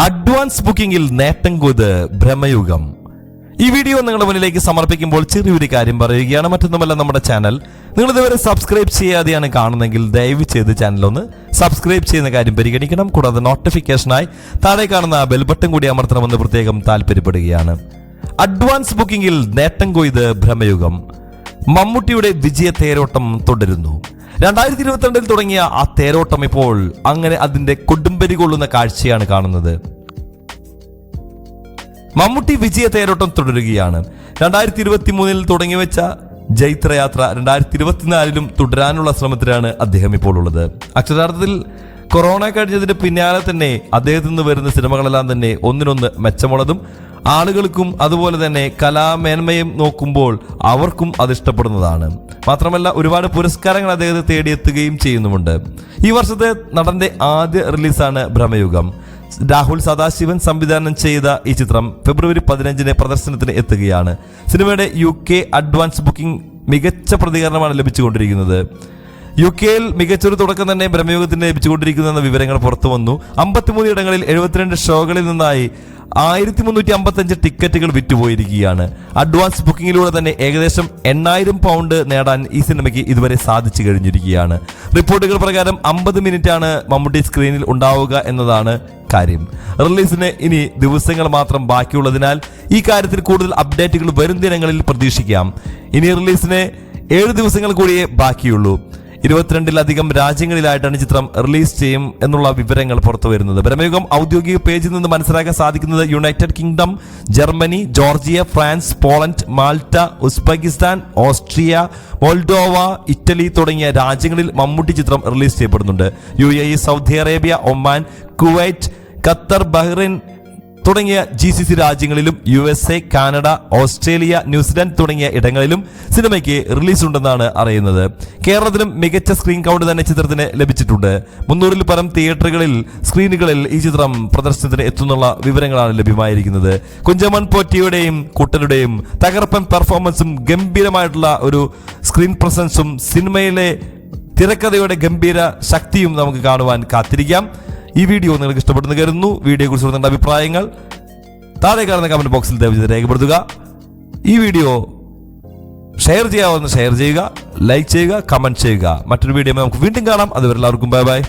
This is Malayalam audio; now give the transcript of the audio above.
അഡ്വാൻസ് ബുക്കിംഗിൽ നേട്ടം കൊത് ഭ്രമയുഗം. ഈ വീഡിയോ നിങ്ങളുടെ മുന്നിലേക്ക് സമർപ്പിക്കുമ്പോൾ ചെറിയൊരു കാര്യം പറയുകയാണ്. മറ്റൊന്നുമല്ല നമ്മുടെ ചാനൽ. നിങ്ങൾ ഇതുവരെ സബ്സ്ക്രൈബ് ചെയ്യാതെയാണ് കാണുന്നതെങ്കിൽ ദയവ് ചെയ്ത് ചാനൽ ഒന്ന് സബ്സ്ക്രൈബ് ചെയ്യുന്ന കാര്യം പരിഗണിക്കണം. കൂടാതെ നോട്ടിഫിക്കേഷനായി താഴെ കാണുന്ന ബെൽ ബട്ടൺ കൂടി അമർത്തണമെന്ന് പ്രത്യേകം താല്പര്യപ്പെടുകയാണ്. അഡ്വാൻസ് ബുക്കിംഗിൽ നേട്ടം കൊയ്ത് ഭ്രമയുഗം. മമ്മൂട്ടിയുടെ വിജയ തേരോട്ടം തുടരുന്നു. രണ്ടായിരത്തി ഇരുപത്തിരണ്ടിൽ തുടങ്ങിയ ആ തേരോട്ടം ഇപ്പോൾ അങ്ങനെ അതിന്റെ കൊടുമ്പരി കൊള്ളുന്ന കാഴ്ചയാണ് കാണുന്നത്. മമ്മൂട്ടി വിജയ തേരോട്ടം തുടരുകയാണ്. രണ്ടായിരത്തി ഇരുപത്തി മൂന്നിൽ തുടങ്ങിവെച്ച ജൈത്രയാത്ര രണ്ടായിരത്തി ഇരുപത്തിനാലിലും തുടരാനുള്ള ശ്രമത്തിലാണ് അദ്ദേഹം ഇപ്പോൾ ഉള്ളത്. അക്ഷരാർത്ഥത്തിൽ കൊറോണ കഴിഞ്ഞതിന് പിന്നാലെ തന്നെ അദ്ദേഹത്തിൽ നിന്ന് വരുന്ന സിനിമകളെല്ലാം തന്നെ ഒന്നിനൊന്ന് മെച്ചമുള്ളതും ആളുകൾക്കും അതുപോലെ തന്നെ കലാമേന്മയും നോക്കുമ്പോൾ അവർക്കും അത് ഇഷ്ടപ്പെടുന്നതാണ്. മാത്രമല്ല ഒരുപാട് പുരസ്കാരങ്ങൾ അദ്ദേഹത്തെ തേടിയെത്തുകയും ചെയ്യുന്നുമുണ്ട്. ഈ വർഷത്തെ നടന്റെ ആദ്യ റിലീസാണ് ഭ്രമയുഗം. രാഹുൽ സദാശിവൻ സംവിധാനം ചെയ്ത ഈ ചിത്രം ഫെബ്രുവരി പതിനഞ്ചിന് പ്രദർശനത്തിന് എത്തുകയാണ്. സിനിമയുടെ യു കെ അഡ്വാൻസ് ബുക്കിംഗ് മികച്ച പ്രതികരണമാണ് ലഭിച്ചുകൊണ്ടിരിക്കുന്നത്. യു കെയിൽ മികച്ചൊരു തുടക്കം തന്നെ ബ്രഹ്മയോഗത്തിന് ലഭിച്ചുകൊണ്ടിരിക്കുന്നുവെന്ന വിവരങ്ങൾ പുറത്തു വന്നു അമ്പത്തിമൂന്ന് ഇടങ്ങളിൽ എഴുപത്തിരണ്ട് ഷോകളിൽ നിന്നായി ആയിരത്തി മുന്നൂറ്റി അമ്പത്തഞ്ച് ടിക്കറ്റുകൾ വിറ്റുപോയിരിക്കുകയാണ്. അഡ്വാൻസ് ബുക്കിംഗിലൂടെ തന്നെ ഏകദേശം എണ്ണായിരം പൗണ്ട് നേടാൻ ഈ സിനിമയ്ക്ക് ഇതുവരെ സാധിച്ചു കഴിഞ്ഞിരിക്കുകയാണ്. റിപ്പോർട്ടുകൾ പ്രകാരം അമ്പത് മിനിറ്റാണ് മമ്മൂട്ടി സ്ക്രീനിൽ ഉണ്ടാവുക എന്നതാണ് കാര്യം. റിലീസിന് ഇനി ദിവസങ്ങൾ മാത്രം ബാക്കിയുള്ളതിനാൽ ഈ കാര്യത്തിൽ കൂടുതൽ അപ്ഡേറ്റുകൾ വരും ദിനങ്ങളിൽ പ്രതീക്ഷിക്കാം. ഇനി റിലീസിന് ഏഴ് ദിവസങ്ങൾ കൂടിയേ ബാക്കിയുള്ളൂ. ഇരുപത്തിരണ്ടിലധികം രാജ്യങ്ങളിലായിട്ടാണ് ചിത്രം റിലീസ് ചെയ്യും എന്നുള്ള വിവരങ്ങൾ പുറത്തു വരുന്നത്. ബ്രഹ്മയുഗം ഔദ്യോഗിക പേജിൽ നിന്ന് മനസ്സിലാക്കാൻ സാധിക്കുന്നത് United Kingdom Germany Georgia France Poland Malta Uzbekistan Austria Moldova Italy തുടങ്ങിയ രാജ്യങ്ങളിൽ മമ്മൂട്ടി ചിത്രം റിലീസ് ചെയ്യപ്പെടുന്നുണ്ട്. U A Saudi Arabia Oman Kuwait Qatar Bahrain തുടങ്ങിയ ജി സി സി രാജ്യങ്ങളിലും U S A Canada Australia New Zealand തുടങ്ങിയ ഇടങ്ങളിലും സിനിമയ്ക്ക് റിലീസ് ഉണ്ടെന്നാണ് അറിയുന്നത്. കേരളത്തിലും മികച്ച സ്ക്രീൻ കൗണ്ട് തന്നെ ചിത്രത്തിന് ലഭിച്ചിട്ടുണ്ട്. മുന്നൂറിൽ പരം തിയേറ്ററുകളിൽ സ്ക്രീനുകളിൽ ഈ ചിത്രം പ്രദർശനത്തിന് എത്തുന്നുള്ള വിവരങ്ങളാണ് ലഭ്യമായിരിക്കുന്നത്. കുഞ്ചമൺ പോറ്റിയുടെയും കുട്ടനുടെയും തകർപ്പൻ പെർഫോമൻസും ഗംഭീരമായിട്ടുള്ള ഒരു സ്ക്രീൻ പ്രസൻസും സിനിമയിലെ തിരക്കഥയുടെ ഗംഭീര ശക്തിയും നമുക്ക് കാണുവാൻ കാത്തിരിക്കാം. ഈ വീഡിയോ നിങ്ങൾക്ക് ഇഷ്ടപ്പെടുന്നു കരുതുന്നു. കുറിച്ച് നിങ്ങളുടെ അഭിപ്രായങ്ങൾ താഴെ കാണുന്ന കമന്റ് ബോക്സിൽ ദയവ് രേഖപ്പെടുത്തുക. ഈ വീഡിയോ ഷെയർ ചെയ്യാവുന്ന ഷെയർ ചെയ്യുക ലൈക്ക് ചെയ്യുക കമന്റ് ചെയ്യുക. മറ്റൊരു വീഡിയോ നമുക്ക് വീണ്ടും കാണാം. അതുവരെ എല്ലാവർക്കും ബൈ ബൈ